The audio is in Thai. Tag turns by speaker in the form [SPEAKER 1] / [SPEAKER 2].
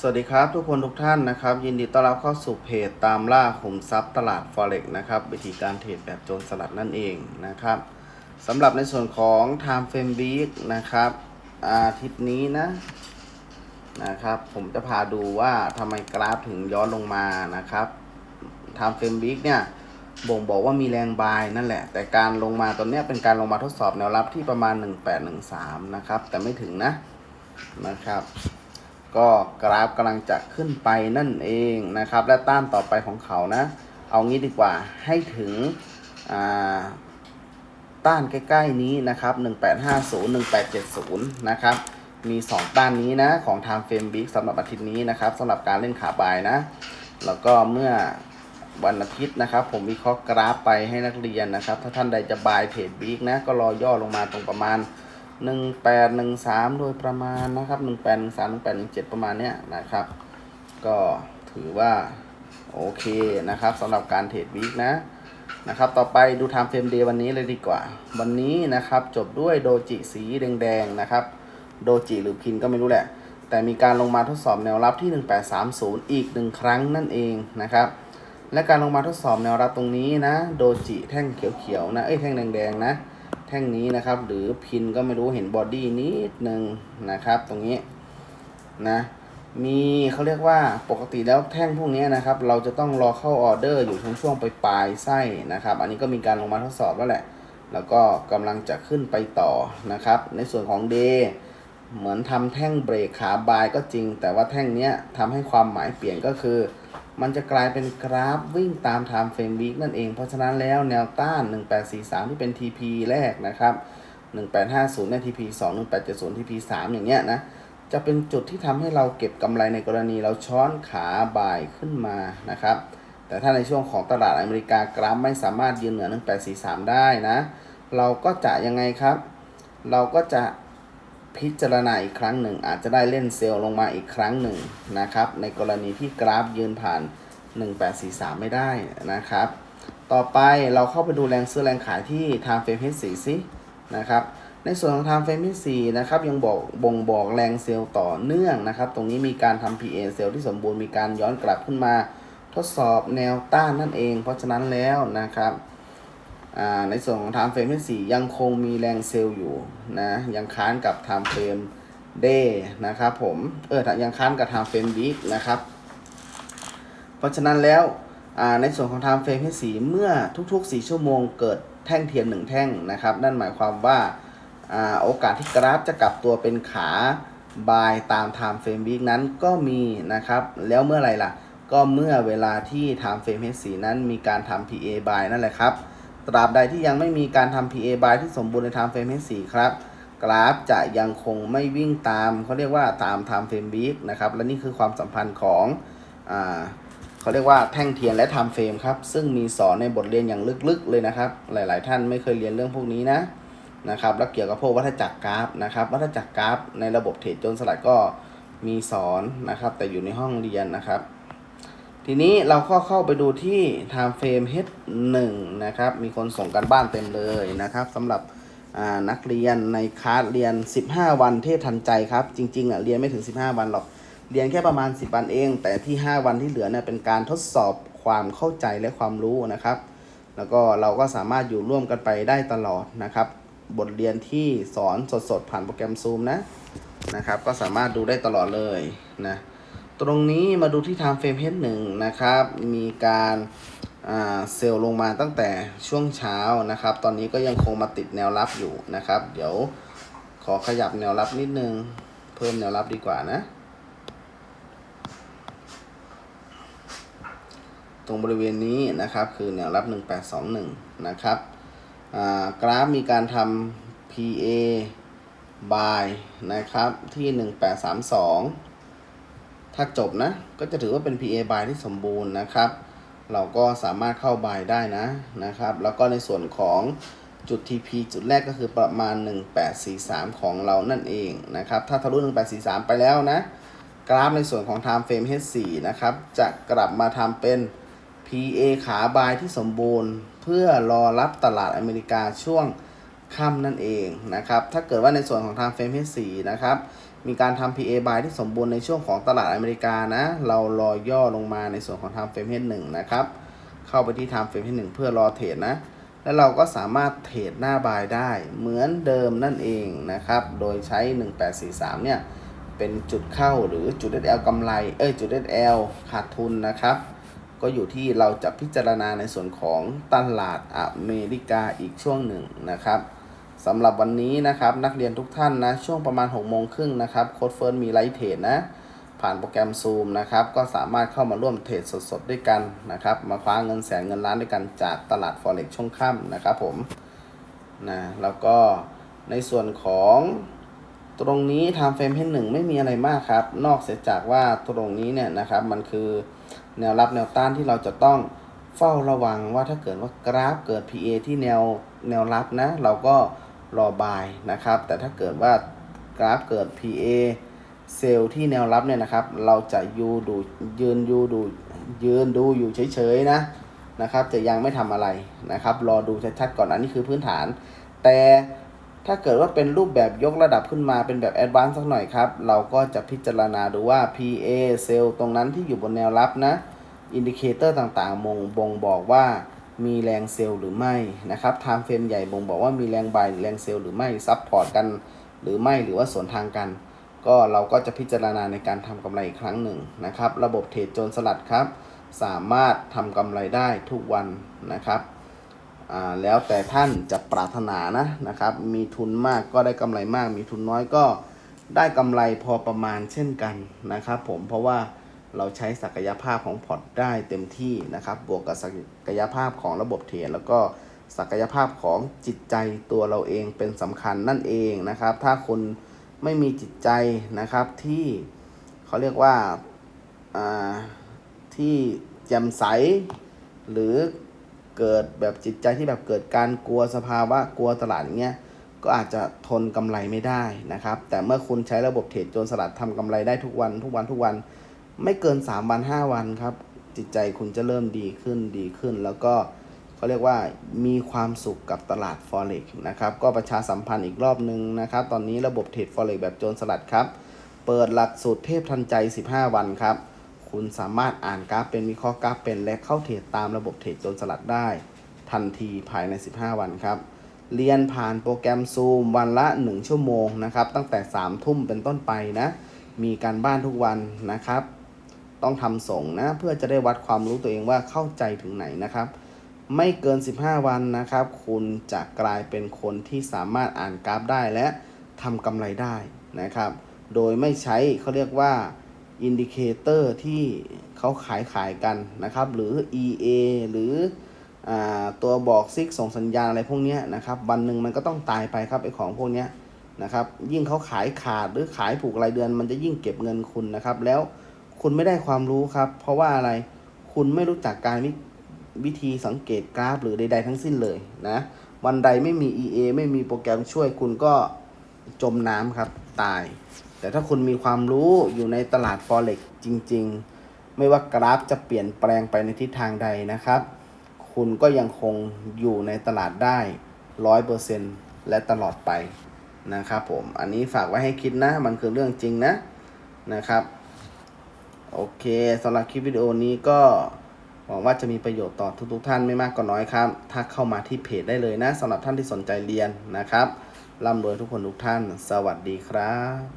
[SPEAKER 1] สวัสดีครับทุกคนทุกท่านนะครับ ยินดีต้อนรับเข้าสู่เพจตามล่าขุมทรัพย์ตลาด Forex นะครับ วิธีการเทรดแบบโจรสลัดนั่นเองนะครับสำหรับในส่วนของ Time Frame Week นะครับ อาทิตย์นี้นะนะครับ ผมจะพาดูว่าทำไมกราฟถึงย้อนลงมานะครับ Time Frame Week เนี่ยบ่งบอกว่ามีแรงบายนั่นแหละ แต่การลงมาตอนนี้เป็นการลงมาทดสอบแนวรับที่ประมาณ 1813 นะครับ แต่ไม่ถึงนะนะครับ ก็กราฟกำลังจะขึ้นไปนั่นเองนะครับ และต้านต่อไปของเขานะ เอางี้ดีกว่าให้ถึงต้านใกล้ๆนี้นะครับ 1850 1870 นะครับ มี 2 ต้านนี้นะของ Time Frame Week สำหรับอาทิตย์นี้นะครับสำหรับการเล่นขาบายนะ แล้วก็เมื่อวันอาทิตย์นะครับ ผมวิเคราะห์กราฟไปให้นักเรียนนะครับ ถ้าท่านใดจะบายเทรดบิ๊กนะ ก็รอย่อลงมาตรงประมาณ 1813โดยประมาณนะครับ1813 1817ปดหนึ่งเจ็ดประมาณเนี้ยนะครับ ก็ถือว่า โอเคนะครับสำหรับการเทรดบิ๊กนะนะครับ ต่อไปดู Time Frame Day วันนี้เลยดีกว่า วันนี้นะครับจบด้วยโดจิสีแดงๆนะครับ โดจิหรือพินก็ไม่รู้แหละ แต่มีการลงมาทดสอบแนวรับที่ 1830 อีกหนึ่งครั้งนั่นเองนะครับ และการลงมาทดสอบแนวรับตรงนี้นะ โดจิแท่งเขียวๆนะ เอ้ยแท่งแดงๆนะ แท่งนี้นะครับ หรือพินก็ไม่รู้เห็นบอดี้นิดนึงนะครับ ตรงนี้นะมีเขาเรียกว่าปกติแล้วแท่งพวกนี้นะครับ เราจะต้องรอเข้าออเดอร์อยู่ช่วงช่วงปลายปลายไส้นะครับ อันนี้ก็มีการลงมาทดสอบแล้วแหละ แล้วก็กำลังจะขึ้นไปต่อนะครับ ในส่วนของ Day เหมือนทำแท่งเบรกขาบายก็จริง แต่ว่าแท่งเนี้ยทำให้ความหมายเปลี่ยนก็คือ มันจะกลายเป็นกราฟวิ่งตาม Time Frame Week นั่นเอง เพราะฉะนั้นแล้วแนวต้าน 1843 ที่เป็น TP แรกนะครับ 1850เนี่ย TP 2 1870 TP 3 อย่างเงี้ยนะจะเป็นจุดที่ทำให้เราเก็บกำไรในกรณีเราช้อนขาบ่ายขึ้นมานะครับ แต่ถ้าในช่วงของตลาดอเมริกากราฟไม่สามารถยืนเหนือ 1843 ได้นะ เราก็จะยังไงครับ เราก็จะ พิจารณาอีกครั้งหนึ่ง อาจจะได้เล่นเซลล์ลงมาอีกครั้งหนึ่งนะครับ ในกรณีที่กราฟยืนผ่าน 1843 ไม่ได้นะครับ ต่อไปเราเข้าไปดูแรงซื้อแรงขายที่ Time Frame H4 ซินะครับ ในส่วนของ Time Frame H4 นะครับยังบอกบ่งบอกแรงเซลล์ต่อเนื่องนะครับ ตรงนี้มีการทำ PA เซลล์ที่สมบูรณ์มีการย้อนกลับขึ้นมา ทดสอบแนวต้านนั่นเอง เพราะฉะนั้นแล้วนะครับ ในส่วนของ Time Frame ที่ 4 ยังคงมีแรงเซลล์อยู่นะยังค้านกับ Time Frame Day นะครับผมเออยังค้านกับ Time Frame Week นะครับ เพราะฉะนั้นแล้วในส่วนของ Time Frame ที่ 4 เมื่อทุกๆ 4 ชั่วโมงเกิดแท่งเทียน1แท่งนะครับ นั่นหมายความว่าอโอกาสที่กราฟจะกลับตัวเป็นขาบายตาม Time Frame Week นั้นก็มีนะครับ แล้วเมื่อไรล่ะ ก็เมื่อเวลาที่ Time Frame H4 นั้นมีการทำ PA buy นั่นแหละครับ ตราบใดที่ยังไม่มีการทำ PA buy ที่สมบูรณ์ใน Time Frame H4 ครับ กราฟจะยังคงไม่วิ่งตาม เขาเรียกว่าตาม Time Frame Week นะครับ และนี่คือความสัมพันธ์ของอ่าเขาเรียกว่าแท่งเทียนและ Time Frame ครับ ซึ่งมีสอนในบทเรียนอย่างลึกๆ เลยนะครับ หลายๆ ท่านไม่เคยเรียนเรื่องพวกนี้นะนะครับ แล้วเกี่ยวกับพวกวัฏจักรกราฟนะครับ วัฏจักรกราฟในระบบเทรดจนสลัดก็มีสอนนะครับ แต่อยู่ในห้องเรียนนะครับ ทีนี้เราก็เข้าไปดูที่ time frame H1 นะครับ มีคนส่งกันบ้านเต็มเลยนะครับสำหรับนักเรียนในคาสเรียน 15 วันเทศทันใจครับ จริงๆอะเรียนไม่ถึง 15 วันหรอก เรียนแค่ประมาณ 10 วันเอง แต่ที่ 5 วันที่เหลือเนี่ยเป็นการทดสอบความเข้าใจและความรู้นะครับ แล้วก็เราก็สามารถอยู่ร่วมกันไปได้ตลอดนะครับ บทเรียนที่สอนสดๆ ผ่านโปรแกรม Zoom นะนะครับ ก็สามารถดูได้ตลอดเลยนะ ตรงนี้มาดูที่ Time Frame H1 นะครับ มีการเซลล์ลงมาตั้งแต่ช่วงเช้านะครับ ตอนนี้ก็ยังคงมาติดแนวรับอยู่นะครับ เดี๋ยวขอขยับแนวรับนิดนึง เพิ่มแนวรับดีกว่านะ ตรงบริเวณนี้นะครับคือแนวรับ 1821 นะครับกราฟมีการทำ PA buy นะครับที่ 1832 ถ้าจบนะก็จะถือว่าเป็น PA buy ที่สมบูรณ์นะครับ เราก็สามารถเข้า buy ได้นะนะครับ แล้วก็ในส่วนของจุด TP จุดแรกก็คือประมาณ 1843 ของเรานั่นเองนะครับ ถ้าทะลุ 1843 ไปแล้วนะ กราฟในส่วนของ Time Frame H4 นะครับ จะกลับมาทำเป็น PA ขาบายที่สมบูรณ์ เพื่อรอรับตลาดอเมริกาช่วงค่ำนั่นเองนะครับ ถ้าเกิดว่าในส่วนของ Time Frame H4 นะครับ มีการทำ PA buy ที่สมบูรณ์ในช่วงของตลาดอเมริกานะ เรารอย่อลงมาในส่วนของ time frame H1 นะครับ เข้าไปที่ time frame H1 เพื่อรอเทรดนะ แล้วเราก็สามารถเทรดหน้าบายได้เหมือนเดิมนั่นเองนะครับ โดยใช้ 1843 เนี่ย เป็นจุดเข้าหรือจุด SL กำไร เอ้ย จุด SL ขาดทุนนะครับ ก็อยู่ที่เราจะพิจารณาในส่วนของตลาดอเมริกาอีกช่วงหนึ่งนะครับ สำหรับวันนี้นะครับนักเรียนทุกท่านนะช่วงประมาณ6โมงครึ่งนะครับโค้ดเฟิร์นมีไลฟ์เทรดนะผ่านโปรแกรม Zoom นะครับก็สามารถเข้ามาร่วมเทรดสดๆด้วยกันนะครับมาคว้าเงินแสนเงินล้านด้วยกันจากตลาด Forex ช่วงค่ำนะครับผมนะแล้วก็ในส่วนของตรงนี้ time frame ให้หนึ่งไม่มีอะไรมากครับ นอกเสียจากว่าตรงนี้เนี่ยนะครับมันคือแนวรับแนวต้านที่เราจะต้องเฝ้าระวังว่าถ้าเกิดว่ากราฟเกิด PA ที่แนวแนวรับนะ เราก็ รอบายนะครับ แต่ถ้าเกิดว่ากราฟเกิด PA เซลล์ที่แนวรับเนี่ยนะครับ เราจะยูดูยืนยูดูยืนดูอยู่เฉยๆนะนะครับ จะยังไม่ทำอะไรนะครับ รอดูชัดๆก่อนอันนี้คือพื้นฐาน แต่ถ้าเกิดว่าเป็นรูปแบบยกระดับขึ้นมาเป็นแบบแอดวานซ์สักหน่อยครับ เราก็จะพิจารณาดูว่า PA เซลล์ตรงนั้นที่อยู่บนแนวรับนะอินดิเคเตอร์ต่างๆมงบ่งบอกว่า มีแรงเซลล์หรือไม่นะครับไทม์เฟรมใหญ่บ่งบอกว่ามีแรงบายหรือแรงเซลล์หรือไม่ซับพอร์ตกันหรือไม่หรือว่าสวนทางกัน ก็เราก็จะพิจารณาในการทำกำไรอีกครั้งหนึ่งนะครับ ระบบเทรดโจรสลัดครับ สามารถทำกำไรได้ทุกวันนะครับอ่าแล้วแต่ท่านจะปรารถนานะนะครับ มีทุนมากก็ได้กำไรมาก มีทุนน้อยก็ได้กำไรพอประมาณเช่นกันนะครับ ผมเพราะว่า เราใช้ศักยภาพของพอร์ตได้เต็มที่นะครับ บวกกับศักยภาพของระบบเทรดแล้วก็ศักยภาพของจิตใจตัวเราเองเป็นสำคัญนั่นเองนะครับ ถ้าคุณไม่มีจิตใจนะครับที่เขาเรียกว่าที่แจ่มใส หรือเกิดแบบจิตใจที่แบบเกิดการกลัวสภาวะกลัวตลาดอย่างเงี้ยก็อาจจะทนกำไรไม่ได้นะครับ แต่เมื่อคุณใช้ระบบเทรดโจรสลัดทำกำไรได้ทุกวันทุกวันทุกวัน ไม่เกิน3วัน5วันครับ จิตใจคุณจะเริ่มดีขึ้นดีขึ้น แล้วก็เขาเรียกว่ามีความสุขกับตลาด Forex นะครับ ก็ประชาสัมพันธ์อีกรอบนึงนะครับ ตอนนี้ระบบเทรด Forex แบบโจรสลัดครับ เปิดหลักสูตรเทพทันใจ 15 วันครับ คุณสามารถอ่านกราฟเป็นวิเคราะห์กราฟเป็นและเข้าเทรดตามระบบเทรดโจรสลัดได้ ทันทีภายใน 15 วันครับ เรียนผ่านโปรแกรม Zoom วันละ 1 ชั่วโมงนะครับ ตั้งแต่ 3 ทุ่มเป็นต้นไปนะ มีการบ้านทุกวันนะครับ ต้องทำส่งนะ เพื่อจะได้วัดความรู้ตัวเองว่าเข้าใจถึงไหนนะครับ ไม่เกิน 15 วันนะครับ คุณจะกลายเป็นคนที่สามารถอ่านกราฟได้และทำกำไรได้นะครับ โดยไม่ใช้เขาเรียกว่าอินดิเคเตอร์ที่เขาขายขายกันนะครับ หรือ EA หรืออตัวบอกซิกส่งสัญญาณอะไรพวกนี้นะครับ วันหนึ่งมันก็ต้องตายไปครับไอของพวกนี้นะครับ ยิ่งเขาขายขาดหรือขายผูกรายเดือน มันจะยิ่งเก็บเงินคุณนะครับ แล้ว คุณไม่ได้ความรู้ครับ เพราะว่าอะไรคุณไม่รู้จักการวิวิธีสังเกตกราฟ หรือใด ๆ ทั้งสิ้นเลยนะวันใดไม่มี EA ไม่มีโปรแกรมช่วยคุณก็จมน้ำครับตาย แต่ถ้าคุณมีความรู้อยู่ในตลาด Forex จริง ๆ ไม่ว่ากราฟจะเปลี่ยนแปลงไปในทิศทางใดนะครับ คุณก็ยังคงอยู่ในตลาดได้ร้อยเปอร์เซ็นและตลอดไปนะครับผม อันนี้ฝากไว้ให้คิดนะ มันคือเรื่องจริงนะนะครับ โอเคสำหรับคลิปวิดีโอนี้ก็หวังว่าจะมีประโยชน์ต่อทุกๆท่านไม่มากก็น้อยครับถ้าเข้ามาที่เพจได้เลยนะสำหรับท่านที่สนใจเรียนนะครับร่ำรวยทุกคนทุกท่าน สวัสดีครับ